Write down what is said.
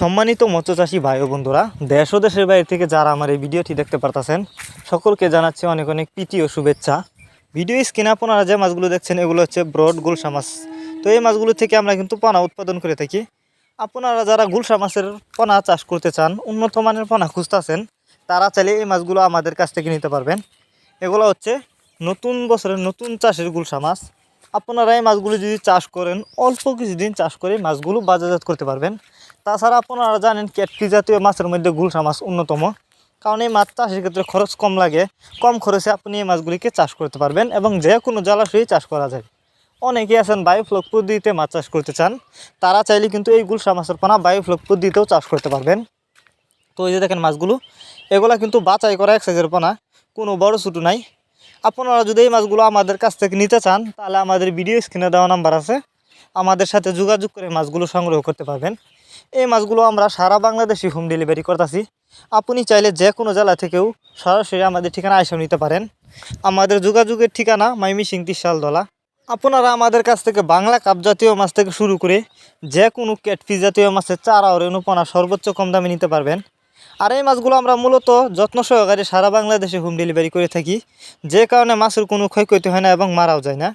সম্মানিত মৎস্যচাষী ভাই ও বন্ধুরা, দেশ ও দেশের বাইরে থেকে যারা আমার এই ভিডিওটি দেখতে পারতেছেন, সকলকে জানাচ্ছি অনেক অনেক প্রীতি ও শুভেচ্ছা। ভিডিও স্ক্রিনে আপনারা যে মাছগুলো দেখছেন, এগুলো হচ্ছে ব্রড গুলশা মাছ। তো এই মাছগুলো থেকে আমরা কিন্তু পোনা উৎপাদন করে থাকি। আপনারা যারা গুলশা মাছের পোনা চাষ করতে চান, উন্নত মানের পোনা খুঁজতেছেন, তারা চাইলে এই মাছগুলো আমাদের কাছ থেকে নিতে পারবেন। এগুলো হচ্ছে নতুন বছরের নতুন চাষের গুলশা মাছ। আপনারা এই মাছগুলো যদি চাষ করেন, অল্প কিছুদিন চাষ করে মাছগুলো বাজারজাত করতে পারবেন। তাছাড়া আপনারা জানেন ক্যাটফি জাতীয় মাছের মধ্যে গুলশা মাছ অন্যতম। কারণ এই মাছ চাষের ক্ষেত্রে খরচ কম লাগে, কম খরচে আপনি এই মাছগুলিকে চাষ করতে পারবেন এবং যে কোনো জলাশয়ে চাষ করা যায়। অনেকেই আছেন বায়োফ্লক পদ্ধতিতে মাছ চাষ করতে চান, তারা চাইলে কিন্তু এই গুলশা মাছের পোনা বায়োফ্লক পদ্ধতিতেও চাষ করতে পারবেন। তো এই যে দেখেন মাছগুলো, এগুলা কিন্তু বাছাই করা এক সাইজের পোনা, কোনো বড় ছোটো নাই। আপনারা যদি এই মাছগুলো আমাদের কাছ থেকে নিতে চান, তাহলে আমাদের ভিডিও স্ক্রিনে দেওয়া নাম্বার আছে। আমাদের সাথে যোগাযোগ করে মাছগুলো সংগ্রহ করতে পারবেন। এই মাছগুলো আমরা সারা বাংলাদেশে হোম ডেলিভারি করতেছি। আপনি চাইলে যে কোনো জেলা থেকেও সরাসরি আমাদের ঠিকানা এসেও নিতে পারেন। আমাদের যোগাযোগের ঠিকানা মাইমি মাইমিসিং তিরশালদলা আপনারা আমাদের কাছ থেকে বাংলা কাপ জাতীয় মাছ থেকে শুরু করে যে কোনো ক্যাটফি জাতীয় মাছের চারা ও রেণুপনা সর্বোচ্চ কম দামে নিতে পারবেন। আর এই মাছগুলো আমরা মূলত যত্ন সহকারে সারা বাংলাদেশে হোম ডেলিভারি করে থাকি। যে কারণে মাছের কোনো ক্ষয়ক্ষতি হয় না এবং মারাও যায় না।